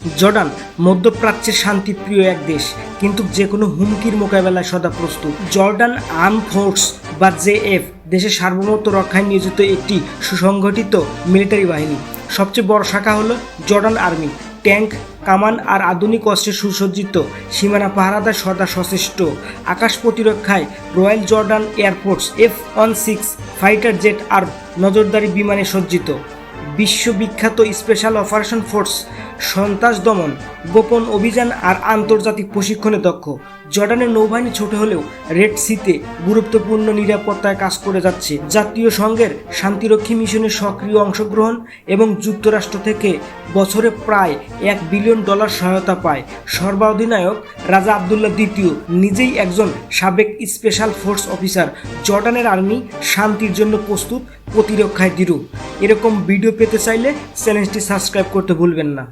Jordan, মধ্যপ্রাচ্যের শান্তিপ্রিয় এক দেশ, কিন্তু যে কোনো হুমকির মোকাবেলায় সদা প্রস্তুত। জর্ডান আর্ম ফোর্স, বা জেএফ, দেশের সার্বভৌমত্ব রক্ষায় নিয়োজিত একটি সুসংগঠিত মিলিটারি বাহিনী। সবচেয়ে বড় শাখা হলো জর্ডান আর্মি। ট্যাঙ্ক, কামান আর আধুনিক অস্ত্রে সুসজ্জিত, সীমানা পাহারাদার সদা সচেষ্ট আকাশ প্রতিরক্ষায় royal Jordan air force F one six, fighter jet আর নজরদারি বিমানে সজ্জিত। বিশ্ববিখ্যাত স্পেশাল অপারেশন ফোর্স, সন্ত্রাস দমন, গোপন অভিযান আর আন্তর্জাতিক প্রশিক্ষণে দক্ষ। জর্ডানের নৌবাহিনী ছোট হলেও রেড সিতে গুরুত্বপূর্ণ নিরাপত্তায় কাজ করে যাচ্ছে। জাতীয় সংঘের শান্তিরক্ষী মিশনে সক্রিয় অংশগ্রহণ এবং যুক্তরাষ্ট্র থেকে বছরে প্রায় এক বিলিয়ন ডলার সহায়তা পায়। সর্বাধিনায়ক রাজা আবদুল্লাহ দ্বিতীয়, নিজেই একজন সাবেক স্পেশাল ফোর্স অফিসার। জর্ডানের আর্মি শান্তির জন্য প্রস্তুত প্রতিরক্ষায় দৃঢ়। এরকম ভিডিও পেতে চাইলে চ্যানেলটি সাবস্ক্রাইব করতে ভুলবেন না।